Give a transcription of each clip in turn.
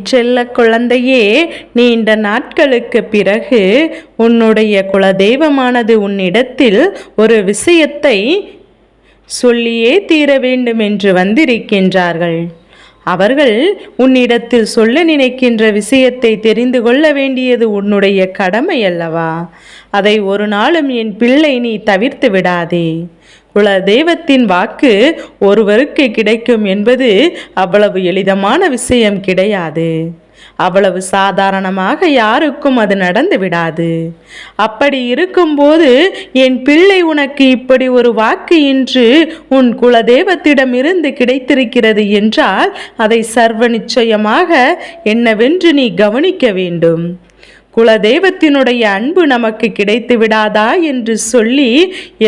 செல்ல குழந்தையே நீண்ட நாட்களுக்கு பிறகு உன்னுடைய குலதெய்வமானது உன்னிடத்தில் ஒரு விஷயத்தை சொல்லியே தீர வேண்டும் என்று வந்திருக்கின்றார்கள். அவர்கள் உன்னிடத்தில் சொல்ல நினைக்கின்ற விஷயத்தை தெரிந்து கொள்ள வேண்டியது உன்னுடைய கடமை அல்லவா அதை ஒரு நாளும் என் பிள்ளை நீ தவிர்த்து விடாதே. குல தெய்வத்தின் வாக்கு ஒருவருக்கு கிடைக்கும் என்பது அவ்வளவு எளிதமான விஷயம் கிடையாது. அவ்வளவு சாதாரணமாக யாருக்கும் அது நடந்து விடாது. அப்படி இருக்கும்போது என் பிள்ளை உனக்கு இப்படி ஒரு வாக்கு இன்று உன் குலதெய்வத்திடமிருந்து கிடைத்திருக்கிறது என்றால் அதை சர்வ நிச்சயமாக என்னவென்று நீ கவனிக்க வேண்டும். குலதெய்வத்தினுடைய அன்பு நமக்கு கிடைத்து விடாதா என்று சொல்லி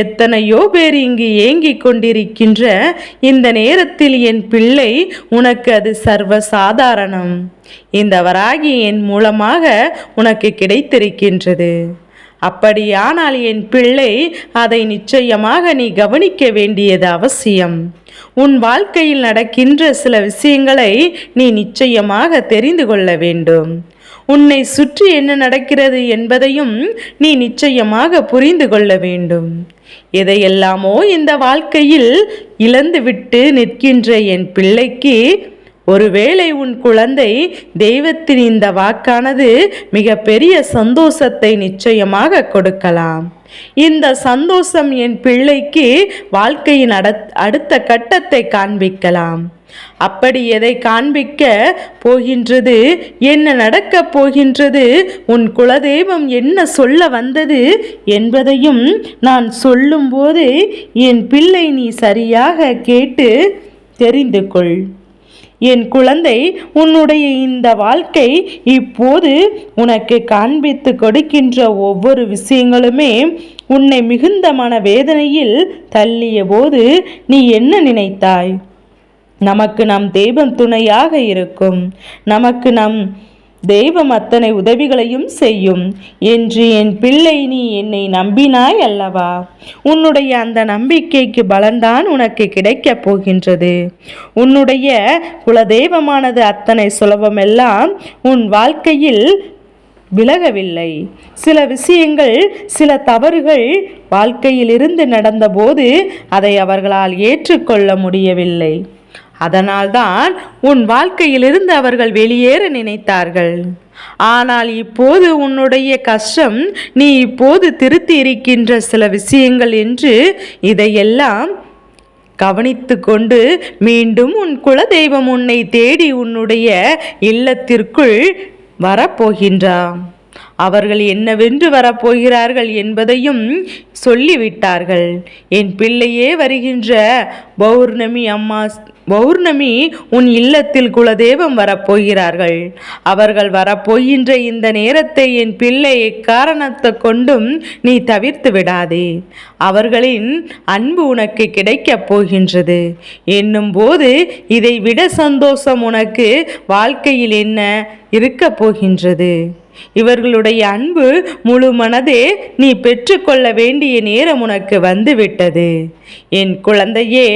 எத்தனையோ பேர் இங்கு ஏங்கிக் கொண்டிருக்கின்ற இந்த நேரத்தில் என் பிள்ளை உனக்கு அது சர்வ சாதாரணம் இந்த வராகி என் மூலமாக உனக்கு கிடைத்திருக்கின்றது. அப்படியானால் என் பிள்ளை அதை நிச்சயமாக நீ கவனிக்க வேண்டியது அவசியம். உன் வாழ்க்கையில் நடக்கின்ற சில விஷயங்களை நீ நிச்சயமாக தெரிந்து கொள்ள வேண்டும். உன்னை சுற்றி என்ன நடக்கிறது என்பதையும் நீ நிச்சயமாக புரிந்து கொள்ள வேண்டும். எதையெல்லாமோ இந்த வாழ்க்கையில் இழந்துவிட்டு நிற்கின்ற என் பிள்ளைக்கு ஒருவேளை உன் குழந்தை தெய்வத்தின் இந்த வாக்கானது மிக பெரிய சந்தோஷத்தை நிச்சயமாக கொடுக்கலாம். இந்த சந்தோஷம் என் பிள்ளைக்கு வாழ்க்கையின் அடுத்த கட்டத்தை காண்பிக்கலாம். அப்படி எதை காண்பிக்க போகின்றது என்ன நடக்கப் போகின்றது உன் குலதெய்வம் என்ன சொல்ல வந்தது என்பதையும் நான் சொல்லும்போது என் பிள்ளை நீ சரியாக கேட்டு தெரிந்து கொள். என் குழந்தை உன்னுடைய இந்த வாழ்க்கை இப்போது உனக்கு காண்பித்து கொடுக்கின்ற ஒவ்வொரு விஷயங்களுமே உன்னை மிகுந்த மன வேதனையில் தள்ளிய போது நீ என்ன நினைத்தாய்? நமக்கு நம் தெய்வம் துணையாக இருக்கும். நமக்கு நம் தெய்வம் அத்தனை உதவிகளையும் செய்யும். என்று என் பிள்ளை நீ என்னை நம்பினாய் அல்லவா? உன்னுடைய அந்த நம்பிக்கைக்கு பலன்தான் உனக்கு கிடைக்கப் போகின்றது. உன்னுடைய குலதெய்வமானது அத்தனை சுலபமெல்லாம் உன் வாழ்க்கையில் விலகவில்லை. சில விஷயங்கள் சில தவறுகள் வாழ்க்கையிலிருந்து நடந்தபோது அதை அவர்களால் ஏற்றுக்கொள்ள முடியவில்லை. அதனால்தான் உன் வாழ்க்கையிலிருந்து அவர்கள் வெளியேற நினைத்தார்கள். ஆனால் இப்போது உன்னுடைய கஷ்டம் நீ இப்போது திருத்தி இருக்கின்ற சில விஷயங்கள் என்று இதையெல்லாம் கவனித்து கொண்டு மீண்டும் உன் குலதெய்வம் உன்னை தேடி உன்னுடைய இல்லத்திற்குள் வரப்போகின்றான் அவர்கள் என்னவென்று வரப்போகிறார்கள் என்பதையும் சொல்லிவிட்டார்கள். என் பிள்ளையே வருகின்ற பௌர்ணமி அம்மா பௌர்ணமி உன் இல்லத்தில் குலதெய்வம் வரப்போகிறார்கள். அவர்கள் வரப்போகின்ற இந்த நேரத்தை என் பிள்ளை எக்காரணத்தை கொண்டும் நீ தவிர்த்து விடாதே. அவர்களின் அன்பு உனக்கு கிடைக்கப் போகின்றது. என்னும் போது இதை விட சந்தோஷம் உனக்கு வாழ்க்கையில் என்ன இருக்கப் போகின்றது? இவர்களுடைய அன்பு முழு மனதே நீ பெற்றுக்கொள்ள வேண்டிய நேரம் உனக்கு வந்துவிட்டது. என் குழந்தையே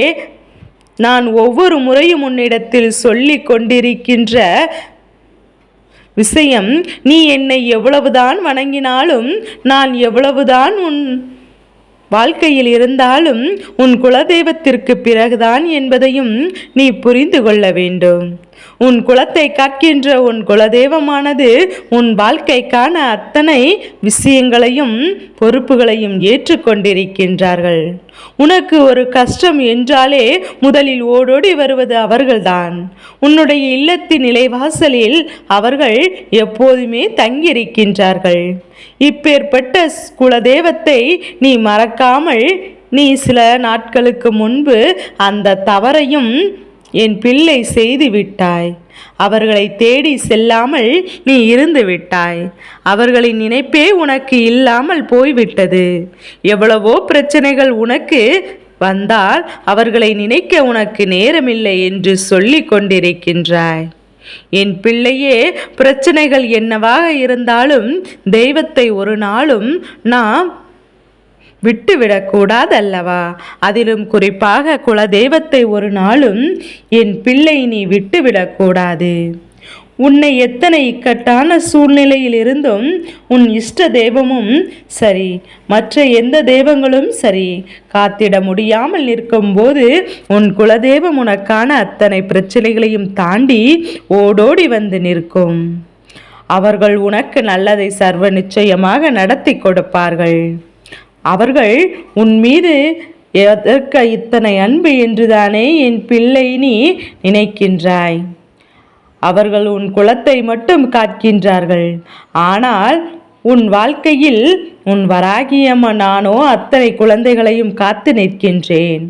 நான் ஒவ்வொரு முறையும் உன்னிடத்தில் சொல்லி கொண்டிருக்கின்ற விஷயம் நீ என்னை எவ்வளவுதான் வணங்கினாலும் நான் எவ்வளவுதான் உன் வாழ்க்கையில் இருந்தாலும் உன் குலதெய்வத்திற்கு பிறகுதான் என்பதையும் நீ புரிந்து கொள்ள வேண்டும். உன் குலத்தை காக்கின்ற உன் குலதெய்வமானது உன் வாழ்க்கைக்கான அத்தனை விஷயங்களையும் பொறுப்புகளையும் ஏற்றுக்கொண்டிருக்கின்றார்கள். உனக்கு ஒரு கஷ்டம் என்றாலே முதலில் ஓடோடி வருவது அவர்கள்தான். உன்னுடைய இல்லத்தின் நிலைவாசலில் அவர்கள் எப்போதுமே தங்கியிருக்கின்றார்கள். இப்பேற்பட்ட குலதெய்வத்தை நீ மறக்காமல் நீ சில நாட்களுக்கு முன்பு அந்த தவறையும் என் பிள்ளை செய்து விட்டாய். அவர்களை தேடி செல்லாமல் நீ இருந்து விட்டாய். அவர்களின் நினைப்பே உனக்கு இல்லாமல் போய்விட்டது. எவ்வளவோ பிரச்சனைகள் உனக்கு வந்தால் அவர்களை நினைக்க உனக்கு நேரமில்லை என்று சொல்லி கொண்டிருக்கின்றாய். என் பிள்ளையே பிரச்சனைகள் என்னவாக இருந்தாலும் தெய்வத்தை ஒரு நாளும் நாம் விட்டுவிடக்கூடாதல்லவா? அதிலும் குறிப்பாக குலதெய்வத்தை ஒரு நாளும் என் பிள்ளை நீ விட்டுவிடக்கூடாது. உன்னை எத்தனை இக்கட்டான சூழ்நிலையில் இருந்தும் உன் இஷ்ட தெய்வமும் சரி மற்ற எந்த தெய்வங்களும் சரி காத்திட முடியாமல் நிற்கும்போது உன் குலதெய்வம் உனக்கான அத்தனை பிரச்சனைகளையும் தாண்டி ஓடோடி வந்து நிற்கும். அவர்கள் உனக்கு நல்லதை சர்வ நிச்சயமாக நடத்தி கொடுப்பார்கள். அவர்கள் உன் மீது எதற்க இத்தனை அன்பு என்றுதானே என் பிள்ளை நீ நினைக்கின்றாய்? அவர்கள் உன் குலத்தை மட்டும் காக்கின்றார்கள். ஆனால் உன் வாழ்க்கையில் உன் வராகியம்ம நானோ அத்தனை குழந்தைகளையும் காத்து நிற்கின்றேன்.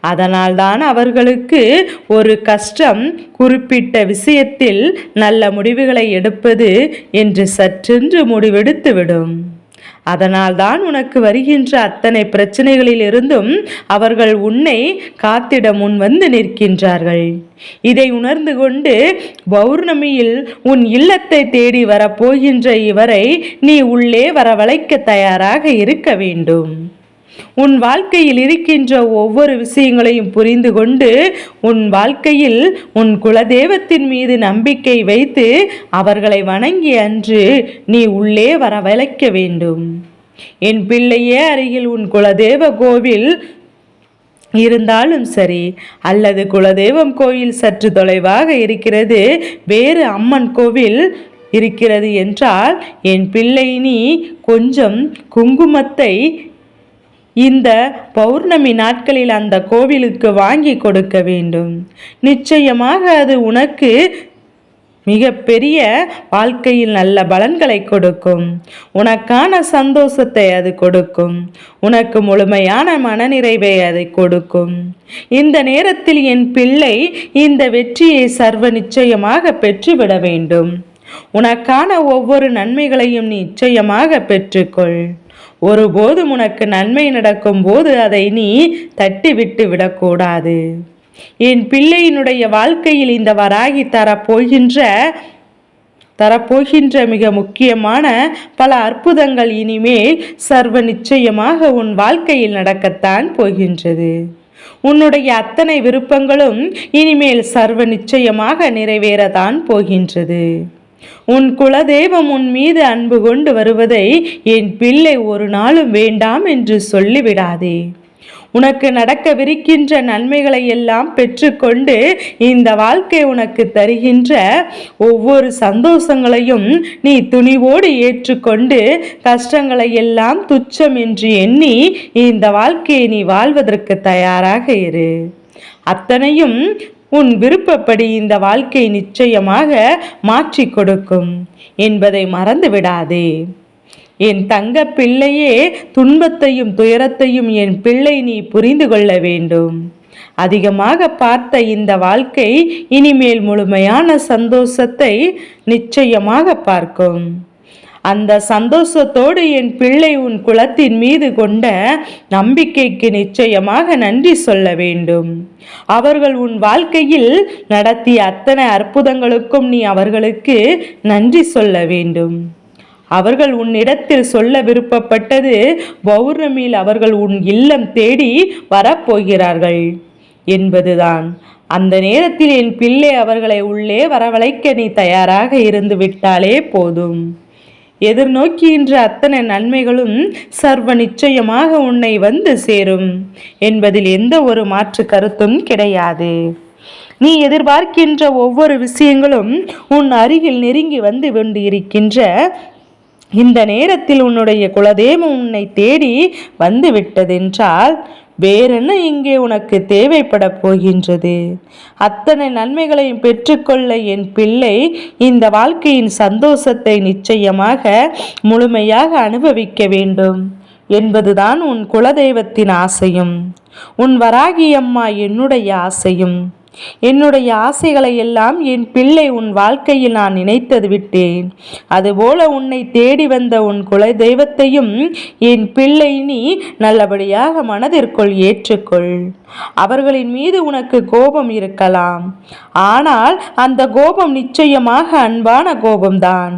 அதனால்தான் அவர்களுக்கு ஒரு கஷ்டம் குறிப்பிட்ட விஷயத்தில் நல்ல முடிவுகளை எடுப்பது என்று சற்றென்று முடிவெடுத்துவிடும். அதனால்தான் உனக்கு வருகின்ற அத்தனை பிரச்சனைகளிலிருந்தும் அவர்கள் உன்னை காத்திட முன் வந்து நிற்கின்றார்கள். இதை உணர்ந்து கொண்டு பௌர்ணமியில் உன் இல்லத்தை தேடி வரப்போகின்ற இவரை நீ உள்ளே வரவழைக்க தயாராக இருக்க வேண்டும். உன் வாழ்க்கையில் இருக்கின்ற ஒவ்வொரு விஷயங்களையும் புரிந்து கொண்டு உன் வாழ்க்கையில் உன் குலதெய்வத்தின் மீது நம்பிக்கை வைத்து அவர்களை வணங்கி அன்று நீ உள்ளே வரவழைக்க வேண்டும். என் பிள்ளையே அருகில் உன் குலதெய்வ கோவில் இருந்தாலும் சரி அல்லது குலதெய்வம் கோயில் சற்று தொலைவாக இருக்கிறது வேறு அம்மன் கோவில் இருக்கிறது என்றால் என் பிள்ளை நீ கொஞ்சம் குங்குமத்தை இந்த பௌர்ணமி நாட்களில் அந்த கோவிலுக்கு வாங்கி கொடுக்க வேண்டும். நிச்சயமாக அது உனக்கு மிக பெரிய வாழ்க்கையில் நல்ல பலன்களை கொடுக்கும். உனக்கான சந்தோஷத்தை அது கொடுக்கும். உனக்கு முழுமையான மனநிறைவை அதை கொடுக்கும். இந்த நேரத்தில் என் பிள்ளை இந்த வெற்றியை சர்வ நிச்சயமாக பெற்றுவிட வேண்டும். உனக்கான ஒவ்வொரு நன்மைகளையும் நிச்சயமாக பெற்றுக்கொள். ஒருபோதும் உனக்கு நன்மை நடக்கும் போது அதை நீ தட்டிவிட்டு விடக்கூடாது. என் பிள்ளையினுடைய வாழ்க்கையில் இந்த வராகி தரப்போகின்ற தரப்போகின்ற மிக முக்கியமான பல அற்புதங்கள் இனிமேல் சர்வ நிச்சயமாக உன் வாழ்க்கையில் நடக்கத்தான் போகின்றது. உன்னுடைய அத்தனை விருப்பங்களும் இனிமேல் சர்வ நிச்சயமாக நிறைவேறத்தான் போகின்றது. உன் குலதெய்வம் உன் மீது அன்பு கொண்டு வருவதை என் பிள்ளை ஒரு நாளும் வேண்டாம் என்று சொல்லிவிடாதே. உனக்கு நடக்கவிருக்கின்ற நன்மைகளை எல்லாம் பெற்றுக்கொண்டு இந்த வாழ்க்கை உனக்கு தருகின்ற ஒவ்வொரு சந்தோஷங்களையும் நீ துணிவோடு ஏற்றுக்கொண்டு கஷ்டங்களை எல்லாம் துச்சம் என்று எண்ணி இந்த வாழ்க்கையை நீ வாழ்வதற்கு தயாராக இரு. அத்தனையும் உன் விருப்பப்படி இந்த வாழ்க்கை நிச்சயமாக மாற்றி கொடுக்கும் என்பதை மறந்து விடாதே என் தங்க பிள்ளையே துன்பத்தையும் துயரத்தையும் என் பிள்ளை நீ புரிந்து கொள்ள வேண்டும். அதிகமாக பார்த்த இந்த வாழ்க்கை இனிமேல் முழுமையான சந்தோஷத்தை நிச்சயமாக பார்க்கும். அந்த சந்தோஷத்தோடு என் பிள்ளை உன் குலத்தின் மீது கொண்ட நம்பிக்கைக்கு நிச்சயமாக நன்றி சொல்ல வேண்டும். அவர்கள் உன் வாழ்க்கையில் நடத்திய அத்தனை அற்புதங்களுக்கும் நீ அவர்களுக்கு நன்றி சொல்ல வேண்டும். அவர்கள் உன்னிடத்தில் சொல்ல விருப்பப்பட்டது பௌர்ணமியில் அவர்கள் உன் இல்லம் தேடி வரப்போகிறார்கள் என்பதுதான். அந்த நேரத்தில் என் பிள்ளை அவர்களை உள்ளே வரவழைக்க நீ தயாராக இருந்து விட்டாலே போதும். எதிர்நோக்கின்ற அத்தனை நன்மைகளும் சர்வ நிச்சயமாக உன்னை வந்து சேரும். என்பதில் எந்த ஒரு மாற்று கருத்தும் கிடையாது. நீ எதிர்பார்க்கின்ற ஒவ்வொரு விஷயங்களும் உன் அருகில் நெருங்கி வந்து கொண்டு இருக்கின்ற இந்த நேரத்தில் உன்னுடைய குலதெய்வம் உன்னை தேடி வந்து விட்டதென்றால் வேறென்ன இங்கே உனக்கு தேவைப்பட போகின்றது? அத்தனை நன்மைகளையும் பெற்றுக்கொள்ள என் பிள்ளை இந்த வாழ்க்கையின் சந்தோஷத்தை நிச்சயமாக முழுமையாக அனுபவிக்க வேண்டும். என்பதுதான் உன் குலதெய்வத்தின் ஆசையும். உன் வராகியம்மா என்னுடைய ஆசையும். என்னுடைய ஆசைகளை எல்லாம் என் பிள்ளை உன் வாழ்க்கையில் நான் நினைத்தது விட்டேன். அதுபோல உன்னை தேடி வந்த உன் குல தெய்வத்தையும் என் பிள்ளை நீ நல்லபடியாக மனதிற்குள் ஏற்றுக்கொள். அவர்களின் மீது உனக்கு கோபம் இருக்கலாம். ஆனால் அந்த கோபம் நிச்சயமாக அன்பான கோபம்தான்.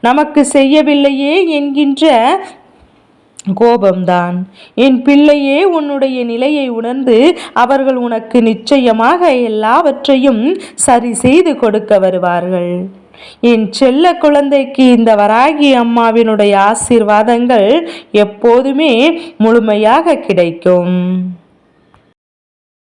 நமக்கு செய்யவில்லையே என்கின்ற கோபம்தான். என் பிள்ளையே உன்னுடைய நிலையை உணர்ந்து அவர்கள் உனக்கு நிச்சயமாக எல்லாவற்றையும் சரி செய்து கொடுக்க வருவார்கள். என் செல்ல குழந்தைக்கு இந்த வராகி அம்மாவினுடைய ஆசீர்வாதங்கள் எப்போதுமே முழுமையாக கிடைக்கும்.